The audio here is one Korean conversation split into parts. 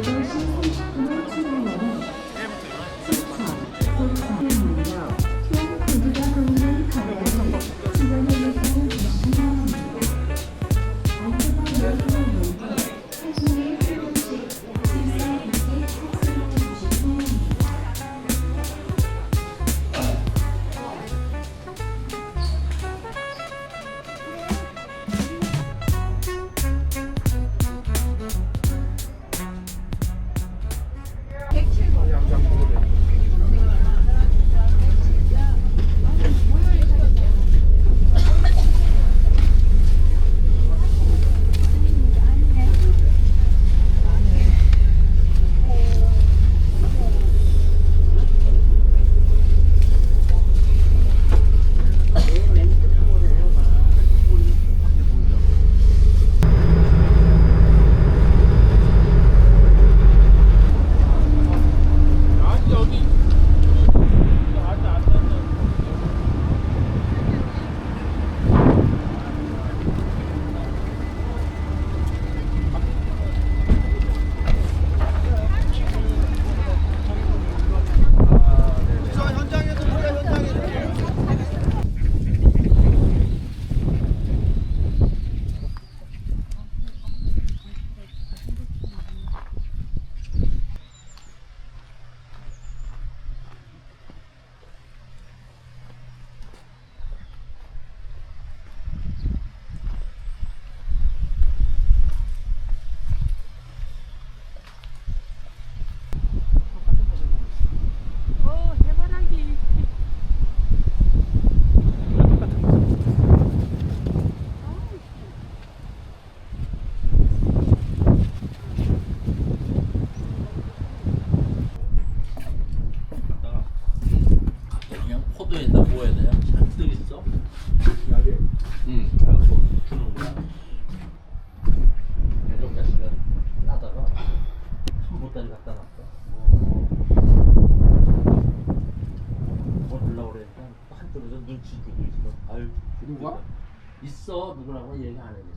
ご乗車にお待ちくだい。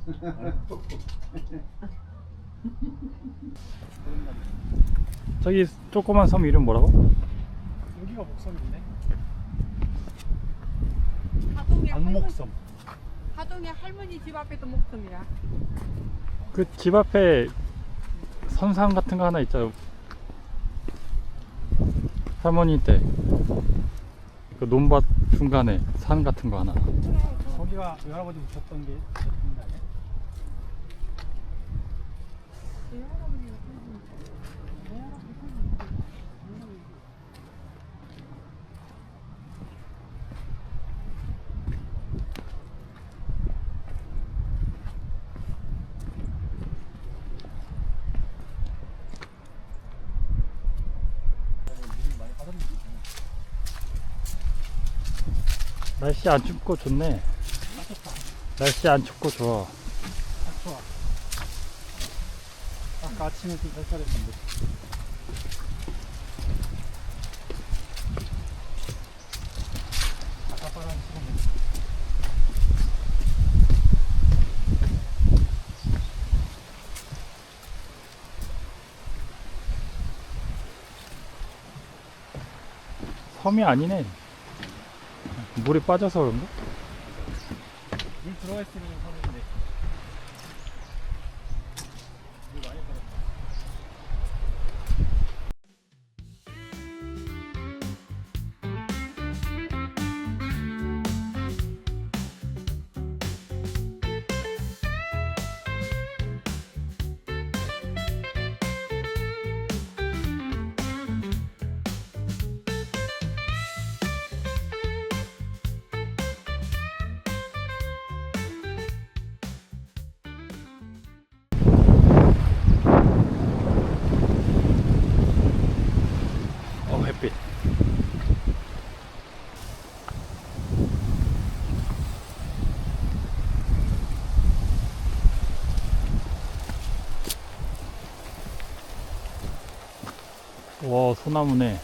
저기 조그만 섬 이름 뭐라고? 여기가 목섬인데? 하동에 안목섬. 할머니, 하동에 할머니 집 앞에도 목섬이야. 그 집 앞에 선상 같은 거 하나 있잖아. 할머니 때. 그 논밭 중간에 산 같은 거 하나. 거기가 외할아버지 오셨던 게 있었던 게 아니야? 날씨 안 춥고 좋네. 날씨 안 춥고 좋아. 딱 좋아. 아까 아침에 좀 쌀쌀했는데. 지금 섬이 아니네. 물이 빠져서 그런가? 물 들어가 있으면 사는 소나무네.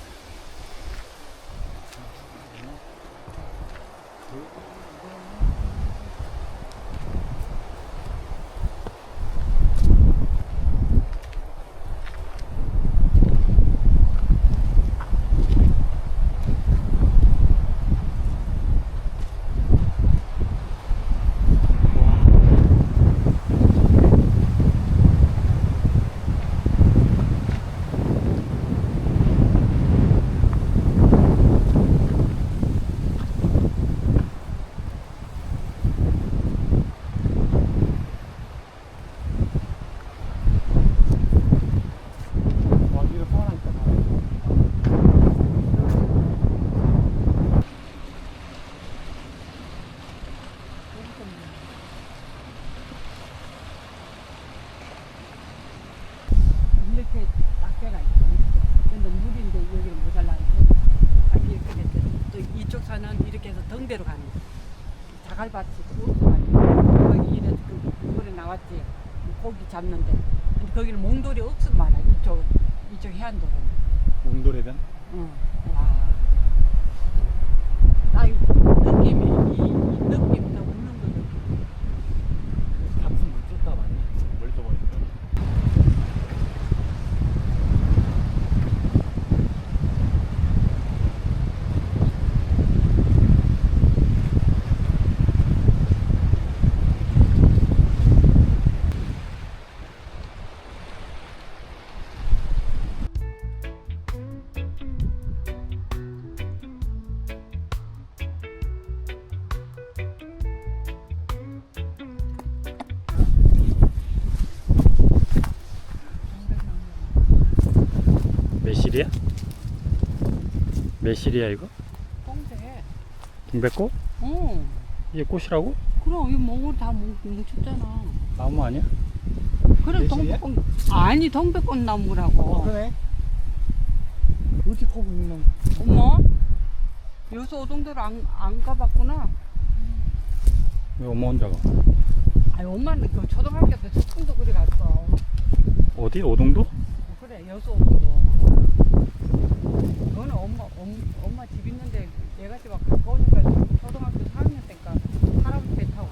자갈밭이 없어가지고 거기 이래 그 그거에 나왔지. 고기 잡는데. 근데 거기는 몽돌이 억수 많아. 이쪽 이쪽 해안도로는. 몽돌에는 응. 와. 나 느낌이 이, 이 느낌 매실이야? 매실이야 이거? 꽁대 김백꽃? 응 이게 꽃이라고? 그럼 이 몽을 다 뭉- 뭉쳤잖아 나무 아니야? 그래 매실이야? 동백꽃 아니 동백꽃 나무라고 어, 그러네. 이렇게 커 보이는 어머 여기서 오동대로 안, 안 가봤구나 왜 엄마 혼자가? 아니 엄마는 그 초등학교 때 소풍도 그리 갔어 어디? 오동도? 그래 여수 그거는 엄마 엄, 엄마 집 있는데 내가 집 앞에 보니까 초등학교 4학년 때니까 할아버지 배 타고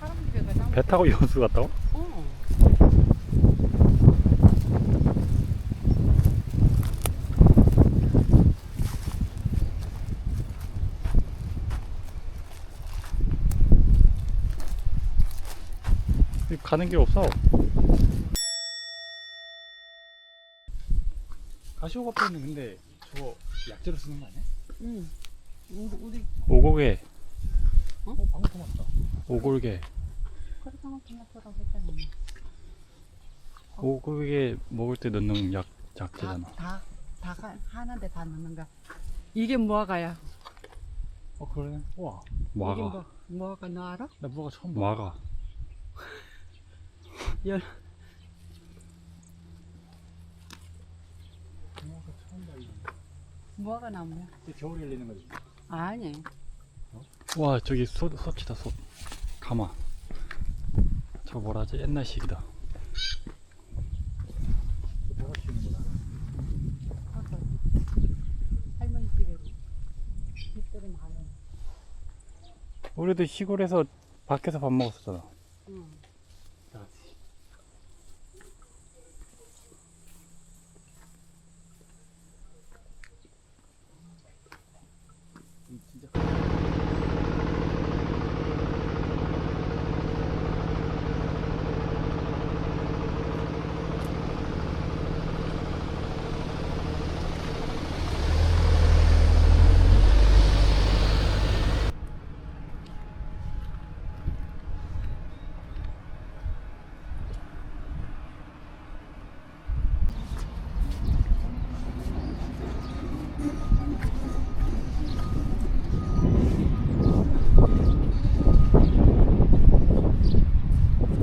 가는 거 배가 장배 타고 여수 갔다고? 어. 가는 길 없어 가시오가파는 근데 저거 약재로 쓰는 거 아니야? 응. 우리 우리 오골개 어, 방금 토마토. 오골개 그래서 토마토라고 했잖아. 오골개 먹을 때 넣는 약, 약재잖아 다, 다, 다 하는데 다 넣는가? 이게 무화과야. 어, 그러네. 와, 이게 마가 뭐, 무화과 너 알아? 나 무화과 처음 봐. 마가 열. 무화과 처음 봐, 이거. 무화과 나무야. 이제 겨울에 열리는 거지. 아니. 와 저기 소, 솥이다 솥 가마 저거 뭐라지 옛날식이다 배가 키우는구나. 아까 할머니 집에 집들이 많아. 우리도 시골에서 밖에서 밥 먹었었잖아 응. 이 진짜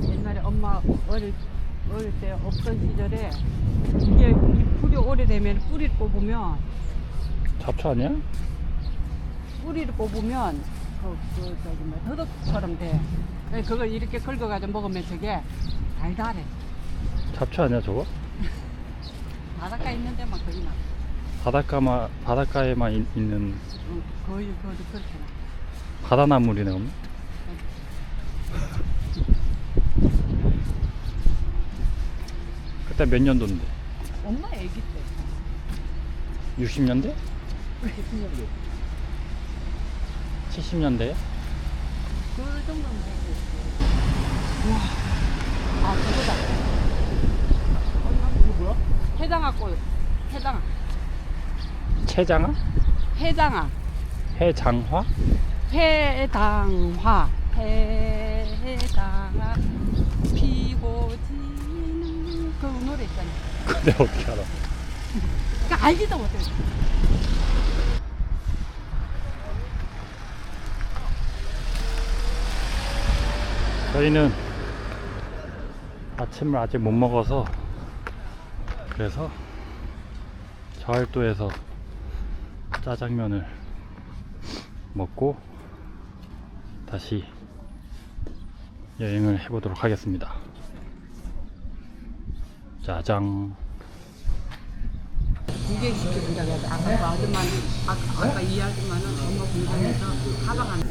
옛날에 엄마 어릴, 어릴 때 없던 시절에 이게 이 풀이 오래되면 뿌리를 뽑으면 잡초 아니야? 뿌리를 뽑으면 그, 그 저기 뭐 더덕처럼 돼. 그래, 그걸 이렇게 긁어가지고 먹으면 저게 달달해. 잡초 아니야 저거? 바닷가 있는 데만 거의 나. 바닷가마, 바닷가에만 있, 는 응, 거의 거의 그렇게 나. 바다나물이네 그럼 그때 몇 년도인데? 엄마 애기 때. 60년대? 70년대. 70년대? 그 정도면 되고. 와, 아 그거다. 이거 뭐야? 해당아 꽃. 해당아. 채장아? 해당아. 해장화? 해당화. 해당아. 그 노래 있잖아. 근데 어떻게 알아? 그러니까 알지도 못해. 저희는 아침을 아직 못 먹어서 그래서 자활도에서 짜장면을 먹고 다시 여행을 해보도록 하겠습니다. 짜장. 구경시켜준다고 해서 아까 그 아줌마는 아까, 아까 이 아줌마는 엄마 공장에서 가방 하나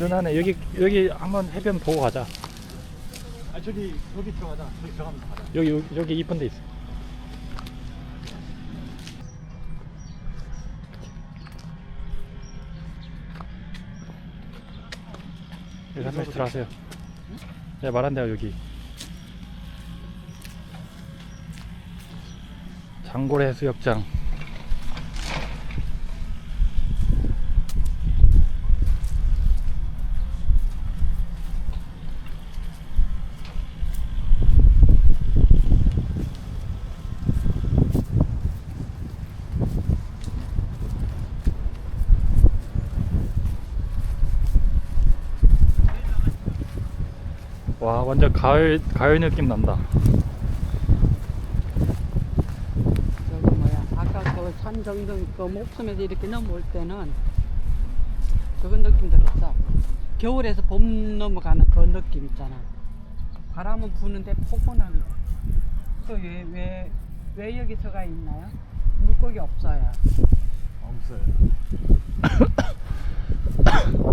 든든하네. 여기 여기 한번 해변 보고 가자. 아 저기 여기 들어가자. 저기 들어가면 가자. 여기 여기, 여기 이쁜 데 있어. 여기 한 명씩 들어가세요. 내가 말한 데가 여기. 장고래 해수욕장. 와 완전 가을 가을 느낌 난다. 저거 뭐야 아까 그 산정등 그 목숨에서 이렇게 넘어올 때는 그건 느낌 들었어 겨울에서 봄 넘어가는 그 느낌 있잖아 바람은 부는데 포근함이 그왜왜 왜, 왜 여기 서가 있나요? 물고기 없어요 없어요.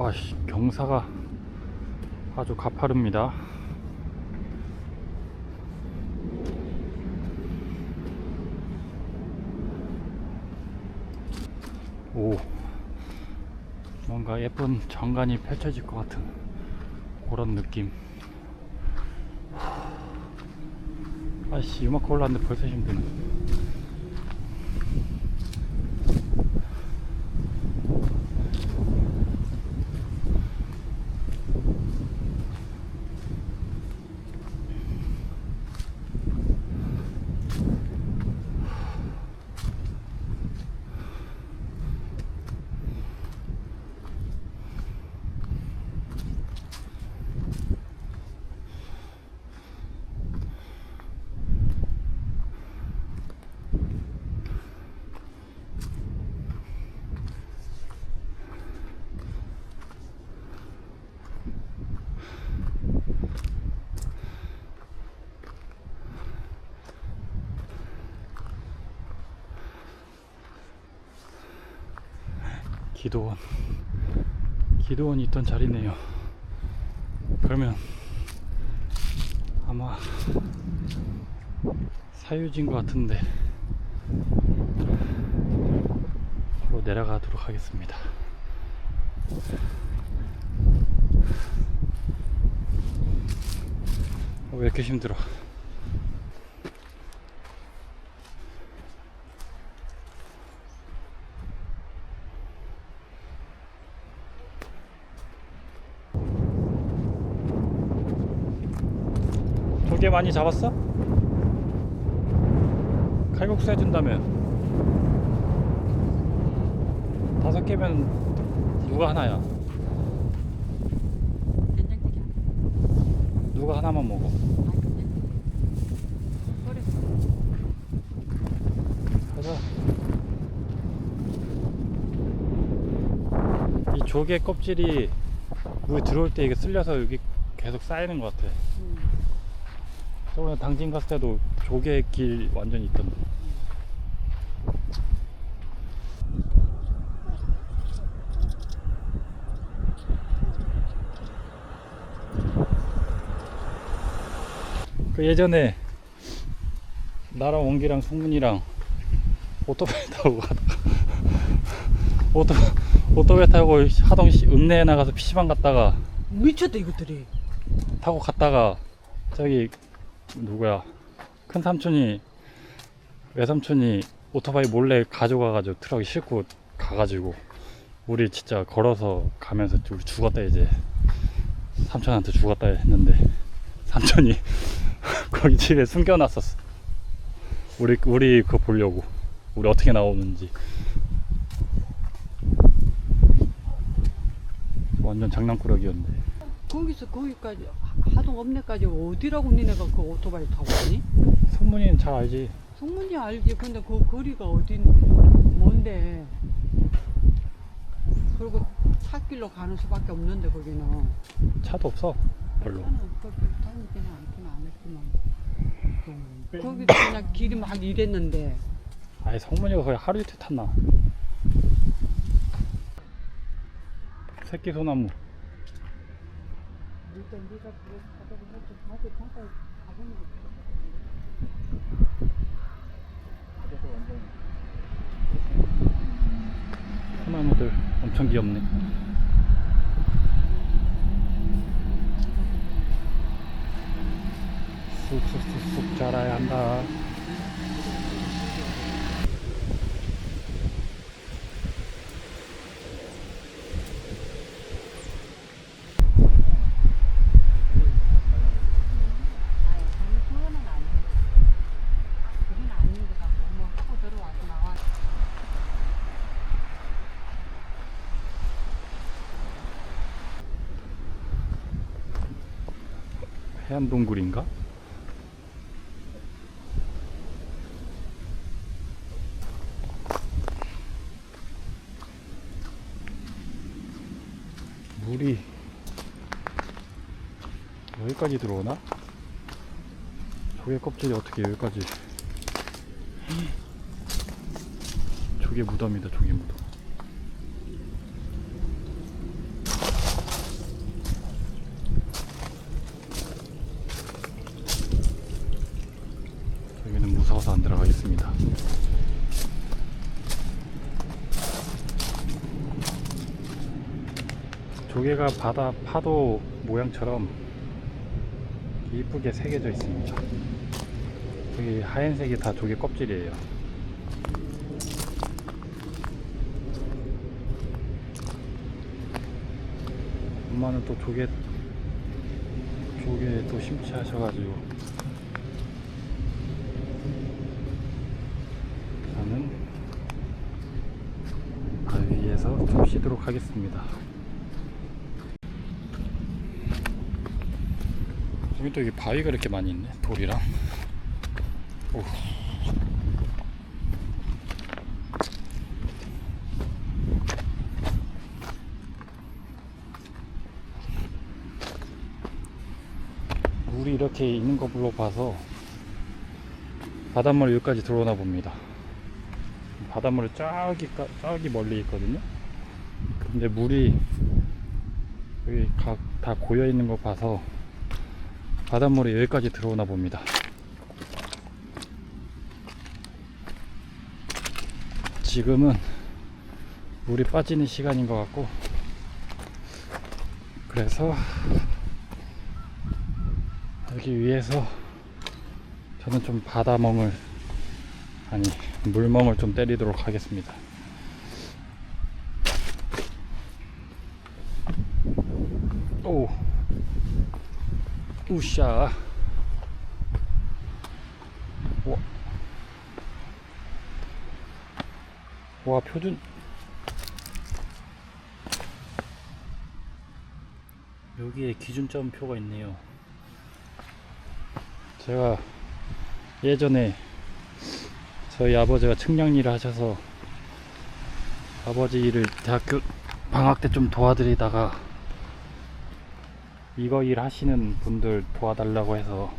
와, 씨, 경사가 아주 가파릅니다. 오, 뭔가 예쁜 정관이 펼쳐질 것 같은 그런 느낌. 아씨, 이만큼 올라왔는데 벌써 힘드네. 기도원. 기도원이 있던 자리네요. 그러면 아마 사유지인 것 같은데 바로 내려가도록 하겠습니다. 어, 왜 이렇게 힘들어 많이 잡았어? 칼국수 해준다면 다섯 개면 누가 하나야? 누가 하나만 먹어? 가자. 이 조개 껍질이 물에 들어올 때 이게 쓸려서 여기 계속 쌓이는 것 같아. 음. 저번에 당진 갔을 때도 조개 길 완전히 있던데. 그 예전에 나랑 원기랑 성문이랑 오토바이 타고 가다가 오토 오토바이 타고 하동 시 읍내에 나가서 PC방 갔다가 미쳤다 이것들이 타고 갔다가 저기 누구야? 큰 삼촌이 외삼촌이 오토바이 몰래 가져가가지고 트럭에 싣고 가가지고 우리 진짜 걸어서 가면서 우리 죽었다 이제. 삼촌한테 죽었다 했는데 삼촌이 거기 집에 숨겨놨었어. 우리 우리 그거 보려고. 우리 어떻게 나오는지. 완전 장난꾸러기였는데. 거기서 거기까지 하동 읍내까지 어디라고 니네가 그 오토바이 타고 가니? 성문이는 잘 알지. 성문이 알지. 근데 그 거리가 어딘 뭔데? 그리고 찻길로 가는 수밖에 없는데 거기는. 차도 없어 별로. 나는 거기 다니지는 않긴 안 했지만. 음. 거기도 그냥 길이 막 이랬는데. 아니 성문이가 거의 하루 이틀 탔나? 새끼 소나무 일단 네가 그거 가자고 할때 가서 가서 가보는 거 소나무들 엄청 귀엽네. 쑥쑥쑥쑥 자라야 한다 아니 그거는 아니고 그건 아닌 것 같고 뭐 하고 들어와서 나와 해안동굴인가? 물이 여기까지 들어오나? 조개 껍질이 어떻게 여기까지 조개 무덤이다 조개 무덤 여기는 무서워서 안 들어가겠습니다. 조개가 바다 파도 모양처럼 이쁘게 새겨져 있습니다. 여기 하얀색이 다 조개 껍질이에요. 엄마는 또 조개 조개 또 심취하셔가지고 저는 바위에서 좀 쉬도록 하겠습니다. 여기 또 여기 바위가 이렇게 많이 있네. 돌이랑. 오. 물이 이렇게 있는 걸로 봐서 바닷물 여기까지 들어오나 봅니다. 바닷물이 저기, 저기 멀리 있거든요. 근데 물이 여기 각 다 고여 있는 거 봐서 바닷물이 여기까지 들어오나 봅니다. 지금은 물이 빠지는 시간인 것 같고 그래서 여기 위에서 저는 좀 바다멍을 아니 물멍을 좀 때리도록 하겠습니다. 오 우샤. 와, 와 표준. 여기에 기준점 표가 있네요. 제가 예전에 저희 아버지가 측량 일을 하셔서 아버지 일을 대학교 방학 때 좀 도와드리다가 이거 일 하시는 분들 도와달라고 해서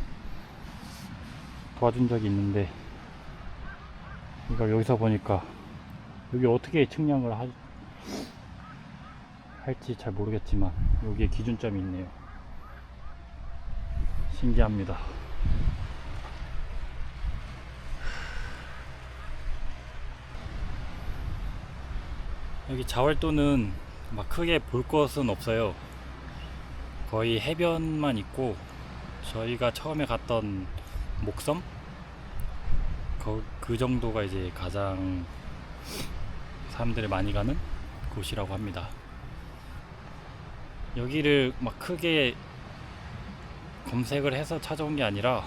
도와준 적이 있는데 이걸 여기서 보니까 여기 어떻게 측량을 하, 할지 잘 모르겠지만 여기에 기준점이 있네요. 신기합니다. 여기 자월도는 막 크게 볼 것은 없어요 거의 해변만 있고 저희가 처음에 갔던 목섬 거- 그 정도가 이제 가장 사람들이 많이 가는 곳이라고 합니다. 여기를 막 크게 검색을 해서 찾아온 게 아니라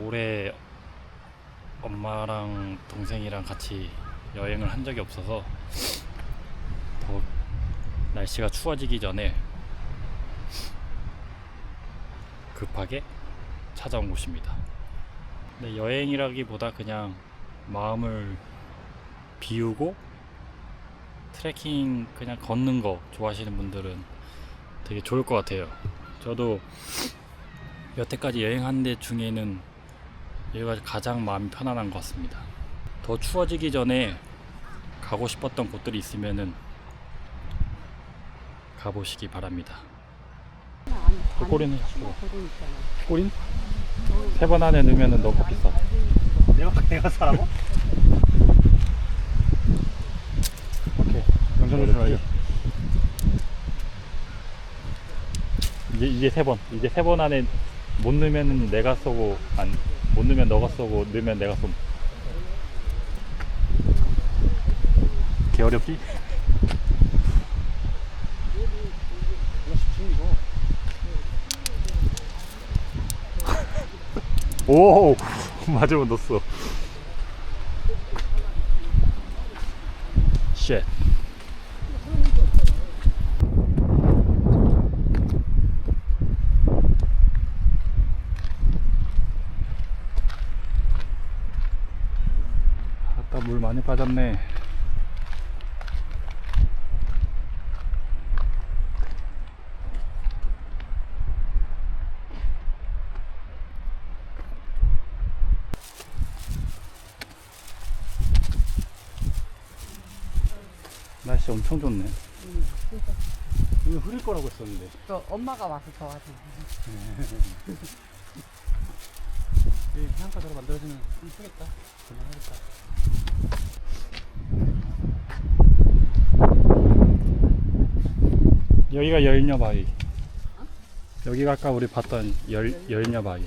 올해 엄마랑 동생이랑 같이 여행을 한 적이 없어서 더 날씨가 추워지기 전에 급하게 찾아온 곳입니다. 근데 여행이라기보다 그냥 마음을 비우고 트레킹 그냥 걷는 거 좋아하시는 분들은 되게 좋을 것 같아요. 저도 여태까지 여행한 데 중에는 여기가 가장 마음이 편안한 것 같습니다. 더 추워지기 전에 가고 싶었던 곳들이 있으면은 가보시기 바랍니다. 그 꼬리는. 꼬린? 세 번 안에 넣으면 너무 비싸. 내가 내가 사라고? 오케이. 영상 조심 알려. 이제 이제 세 번. 이제 세 번 안에 못 넣으면 내가 쏘고 안 못 넣으면 너가 쏘고 넣으면 내가 쏨. 개 어렵지? 이거 쉽지 이거. 오 맞으면 넣었어. 쉣. 아따 물 많이 빠졌네. 날씨 엄청 좋네. 이거 흐릴 거라고 했었는데. 그 엄마가 와서 도와줘. 이 해안가대로 만들어지면 이쁘겠다. 그만하겠다. 여기가 열녀 바위. 여기가 아까 우리 봤던 열, 열녀 바위.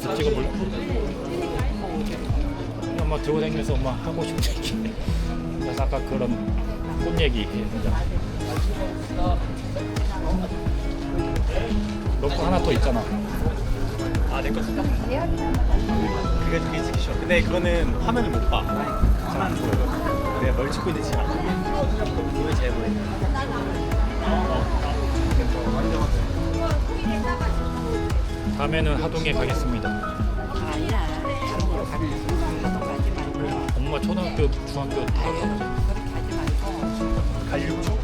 다니면서 찍어볼래? 엄마 들고 다니면서 엄마 하고 싶은 얘기. 그래서 아까 그런 꽃 얘기. 해보자 너거 하나 더 있잖아. 아 내 거 쓸까? 그게 되게 찍기 싫어 근데 그거는 화면을 못 봐 잘안 보여요 내가 뭘 찍고 있는지 안 보여. 그게 제일 보여 다음에는 하동에 가겠습니다 아니야. 하동으로 가지. 말고. 엄마 초등학교 중학교 다 가보자 그렇게 하지 말고. 갈육초?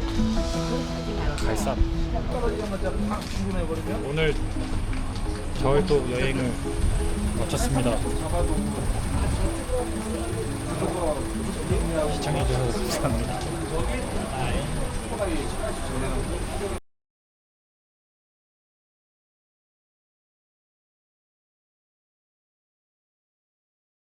갈산 오늘 겨울도 여행을 마쳤습니다 시청해주셔서 감사합니다